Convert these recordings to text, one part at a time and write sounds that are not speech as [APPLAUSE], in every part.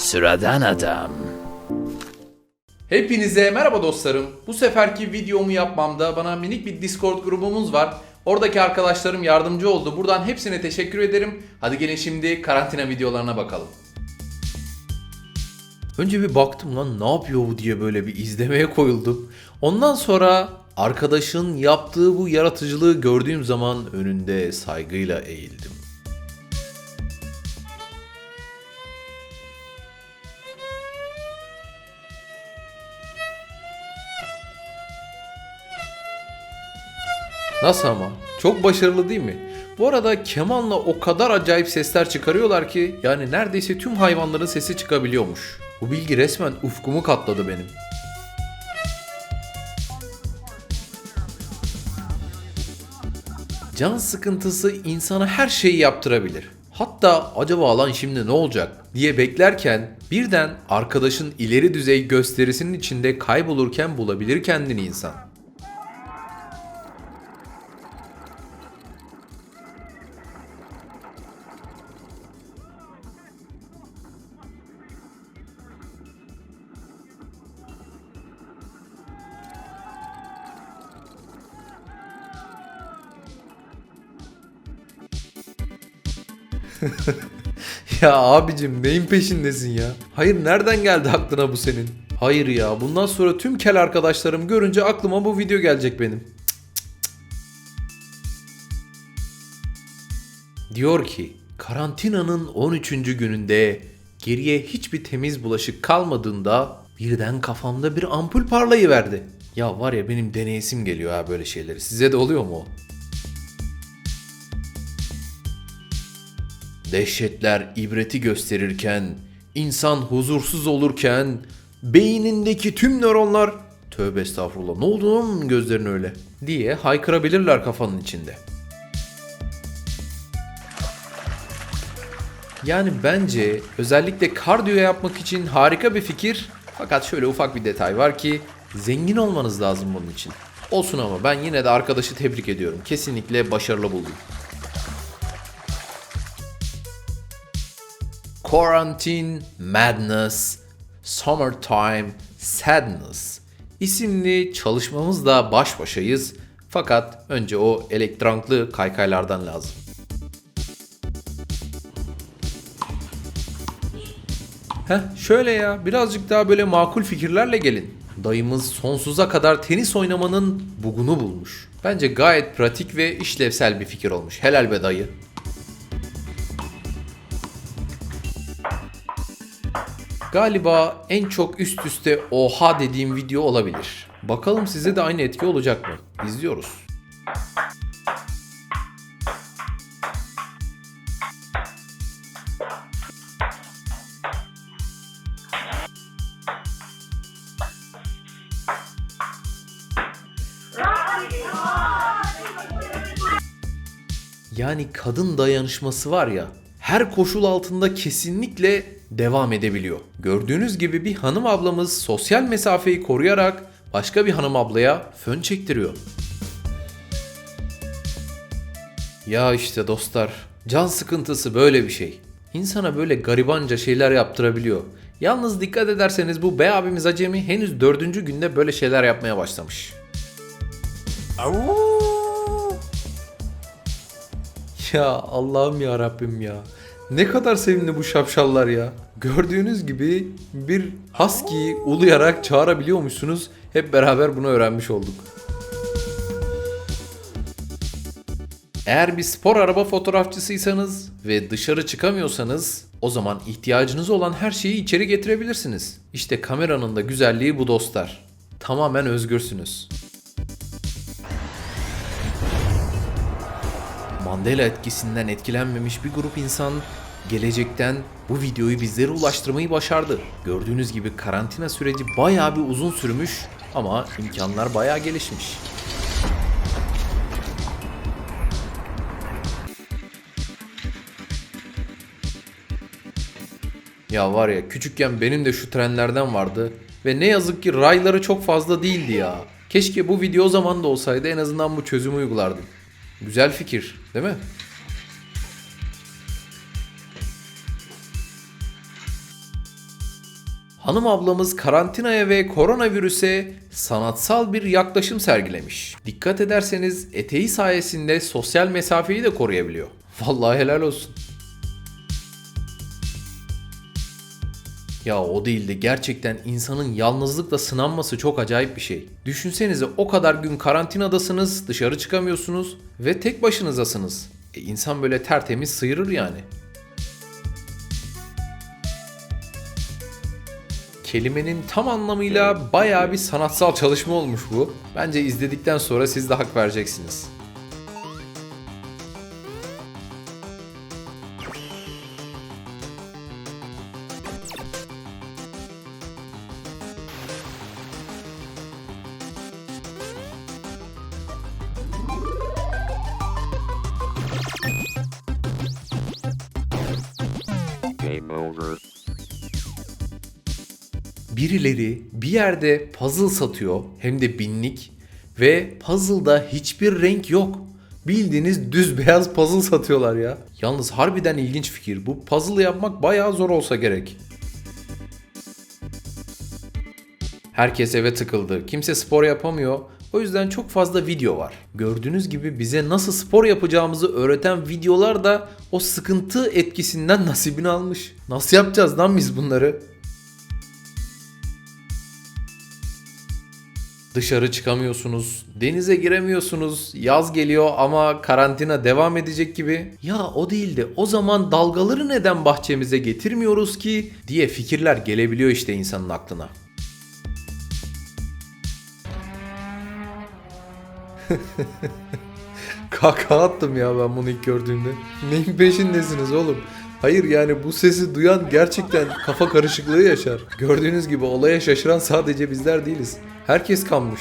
Sıradan adam. Hepinize merhaba dostlarım. Bu seferki videomu yapmamda bana minik bir Discord grubumuz var. Oradaki arkadaşlarım yardımcı oldu. Buradan hepsine teşekkür ederim. Hadi gelin şimdi karantina videolarına bakalım. Önce bir baktım lan ne yapıyor bu diye böyle bir izlemeye koyuldum. Ondan sonra arkadaşın yaptığı bu yaratıcılığı gördüğüm zaman önünde saygıyla eğildim. Nasıl ama? Çok başarılı değil mi? Bu arada kemanla o kadar acayip sesler çıkarıyorlar ki yani neredeyse tüm hayvanların sesi çıkabiliyormuş. Bu bilgi resmen ufkumu katladı benim. Can sıkıntısı insana her şeyi yaptırabilir. Hatta acaba lan şimdi ne olacak diye beklerken birden arkadaşın ileri düzey gösterisinin içinde kaybolurken bulabilir kendini insan. [LAUGHS] Ya abicim neyin peşindesin ya? Hayır nereden geldi aklına bu senin? Hayır ya bundan sonra tüm kel arkadaşlarım görünce aklıma bu video gelecek benim. Diyor ki karantinanın 13. gününde geriye hiçbir temiz bulaşık kalmadığında birden kafamda bir ampul parlayıverdi. Ya var ya benim deneyesim geliyor ha böyle şeyleri. Size de oluyor mu Dehşetler ibreti gösterirken, insan huzursuz olurken, beynindeki tüm nöronlar tövbe estağfurullah ne oldu lan gözlerin öyle diye haykırabilirler kafanın içinde. Yani bence özellikle kardiyo yapmak için harika bir fikir. Fakat şöyle ufak bir detay var ki zengin olmanız lazım bunun için. Olsun ama ben yine de arkadaşı tebrik ediyorum. Kesinlikle başarılı buldum. Quarantine Madness Summertime Sadness isimli çalışmamızla baş başayız. Fakat önce o elektroniklı kaykaylardan lazım. Heh şöyle ya birazcık daha böyle makul fikirlerle gelin. Dayımız sonsuza kadar tenis oynamanın bugunu bulmuş. Bence gayet pratik ve işlevsel bir fikir olmuş. Helal be dayı. Galiba en çok üst üste oha dediğim video olabilir. Bakalım size de aynı etki olacak mı? İzliyoruz. Yani kadın dayanışması var ya her koşul altında kesinlikle devam edebiliyor. Gördüğünüz gibi bir hanım ablamız sosyal mesafeyi koruyarak başka bir hanım ablaya fön çektiriyor. Ya işte dostlar, can sıkıntısı böyle bir şey. İnsana böyle garibanca şeyler yaptırabiliyor. Yalnız dikkat ederseniz bu bey abimiz acemi henüz dördüncü günde böyle şeyler yapmaya başlamış. Ya Allah'ım ya Rabbim ya. Ne kadar sevimli bu şapşallar ya. Gördüğünüz gibi bir husky'yi uluyarak çağırabiliyormuşsunuz. Hep beraber bunu öğrenmiş olduk. Eğer bir spor araba fotoğrafçısıysanız ve dışarı çıkamıyorsanız o zaman ihtiyacınız olan her şeyi içeri getirebilirsiniz. İşte kameranın da güzelliği bu dostlar. Tamamen özgürsünüz. Mandela etkisinden etkilenmemiş bir grup insan gelecekten bu videoyu bizlere ulaştırmayı başardı. Gördüğünüz gibi karantina süreci bayağı bir uzun sürmüş ama imkanlar bayağı gelişmiş. Ya var ya küçükken benim de şu trenlerden vardı ve ne yazık ki rayları çok fazla değildi ya. Keşke bu video o zaman da olsaydı en azından bu çözümü uygulardım. Güzel fikir, değil mi? Hanım ablamız karantinaya ve koronavirüse sanatsal bir yaklaşım sergilemiş. Dikkat ederseniz eteği sayesinde sosyal mesafeyi de koruyabiliyor. Vallahi helal olsun. Ya o değil de gerçekten insanın yalnızlıkla sınanması çok acayip bir şey. Düşünsenize o kadar gün karantinadasınız, dışarı çıkamıyorsunuz ve tek başınızasınız. E insan böyle tertemiz sıyırır yani. Kelimenin tam anlamıyla bayağı bir sanatsal çalışma olmuş bu. Bence izledikten sonra siz de hak vereceksiniz. Birileri bir yerde puzzle satıyor hem de binlik ve puzzle'da hiçbir renk yok. Bildiğiniz düz beyaz puzzle satıyorlar ya. Yalnız harbiden ilginç fikir. Bu puzzle yapmak bayağı zor olsa gerek. Herkes eve tıkıldı. Kimse spor yapamıyor. O yüzden çok fazla video var. Gördüğünüz gibi bize nasıl spor yapacağımızı öğreten videolar da o sıkıntı etkisinden [LAUGHS] nasibini almış. Nasıl yapacağız lan biz bunları? Dışarı çıkamıyorsunuz, denize giremiyorsunuz, yaz geliyor ama karantina devam edecek gibi. Ya o değil de o zaman dalgaları neden bahçemize getirmiyoruz ki diye fikirler gelebiliyor işte insanın aklına. [LAUGHS] Kaka attım ya ben bunu ilk gördüğümde. Neyin peşindesiniz oğlum? Hayır yani bu sesi duyan gerçekten kafa karışıklığı yaşar. Gördüğünüz gibi olaya şaşıran sadece bizler değiliz. Herkes kanmış.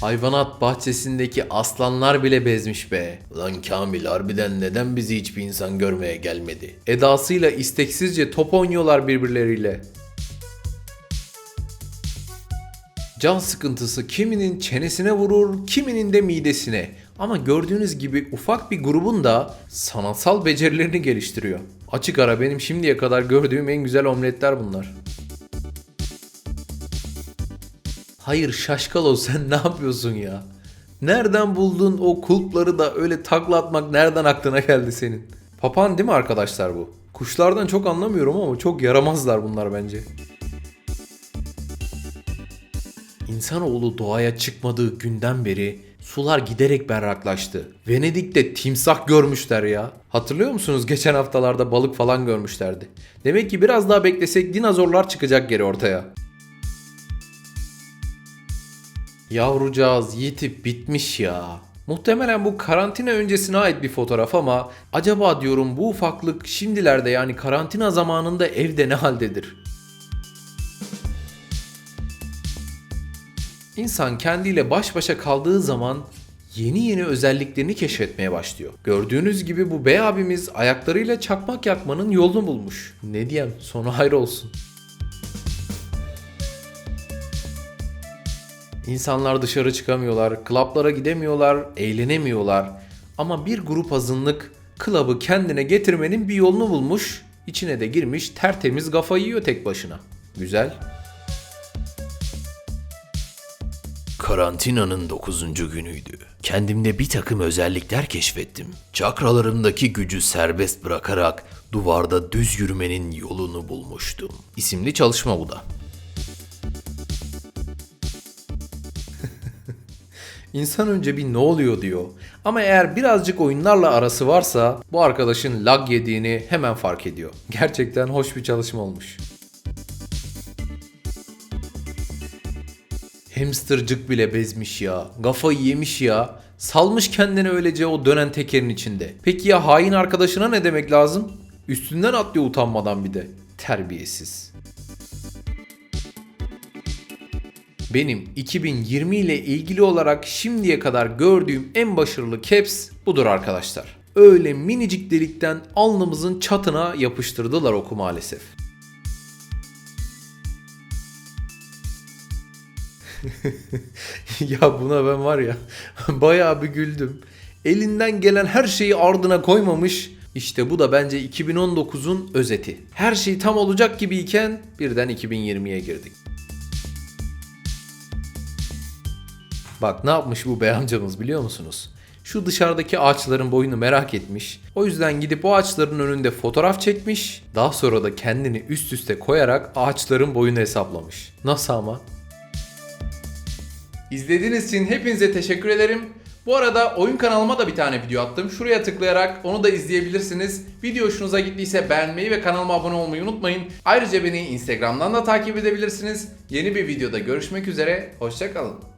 Hayvanat bahçesindeki aslanlar bile bezmiş be. Lan Kamil harbiden neden bizi hiçbir insan görmeye gelmedi? Edasıyla isteksizce top oynuyorlar birbirleriyle. Can sıkıntısı kiminin çenesine vurur, kiminin de midesine. Ama gördüğünüz gibi ufak bir grubun da sanatsal becerilerini geliştiriyor. Açık ara benim şimdiye kadar gördüğüm en güzel omletler bunlar. Hayır şaşkalo sen ne yapıyorsun ya? Nereden buldun o kulpları da öyle takla atmak nereden aklına geldi senin? Papağan değil mi arkadaşlar bu? Kuşlardan çok anlamıyorum ama çok yaramazlar bunlar bence. İnsanoğlu doğaya çıkmadığı günden beri sular giderek berraklaştı. Venedik'te timsah görmüşler ya. Hatırlıyor musunuz? Geçen haftalarda balık falan görmüşlerdi. Demek ki biraz daha beklesek dinozorlar çıkacak geri ortaya. Yavrucağız yitip bitmiş ya. Muhtemelen bu karantina öncesine ait bir fotoğraf ama acaba diyorum bu ufaklık şimdilerde yani karantina zamanında evde ne haldedir? İnsan kendiyle baş başa kaldığı zaman yeni yeni özelliklerini keşfetmeye başlıyor. Gördüğünüz gibi bu bey abimiz ayaklarıyla çakmak yakmanın yolunu bulmuş. Ne diyeyim sonu hayır olsun. İnsanlar dışarı çıkamıyorlar, klaplara gidemiyorlar, eğlenemiyorlar. Ama bir grup azınlık klabı kendine getirmenin bir yolunu bulmuş, içine de girmiş tertemiz kafa yiyor tek başına. Güzel. Karantinanın 9. günüydü. Kendimde bir takım özellikler keşfettim. Çakralarımdaki gücü serbest bırakarak duvarda düz yürümenin yolunu bulmuştum. İsimli çalışma bu da. [LAUGHS] İnsan önce bir ne oluyor diyor. Ama eğer birazcık oyunlarla arası varsa bu arkadaşın lag yediğini hemen fark ediyor. Gerçekten hoş bir çalışma olmuş. Hamstercık bile bezmiş ya. Kafayı yemiş ya. Salmış kendini öylece o dönen tekerin içinde. Peki ya hain arkadaşına ne demek lazım? Üstünden atlıyor utanmadan bir de. Terbiyesiz. Benim 2020 ile ilgili olarak şimdiye kadar gördüğüm en başarılı caps budur arkadaşlar. Öyle minicik delikten alnımızın çatına yapıştırdılar oku maalesef. [LAUGHS] ya buna ben var ya [LAUGHS] bayağı bir güldüm. Elinden gelen her şeyi ardına koymamış. İşte bu da bence 2019'un özeti. Her şey tam olacak gibiyken birden 2020'ye girdik. Bak ne yapmış bu bey amcamız biliyor musunuz? Şu dışarıdaki ağaçların boyunu merak etmiş. O yüzden gidip o ağaçların önünde fotoğraf çekmiş. Daha sonra da kendini üst üste koyarak ağaçların boyunu hesaplamış. Nasıl ama? İzlediğiniz için hepinize teşekkür ederim. Bu arada oyun kanalıma da bir tane video attım. Şuraya tıklayarak onu da izleyebilirsiniz. Video hoşunuza gittiyse beğenmeyi ve kanalıma abone olmayı unutmayın. Ayrıca beni Instagram'dan da takip edebilirsiniz. Yeni bir videoda görüşmek üzere. Hoşçakalın.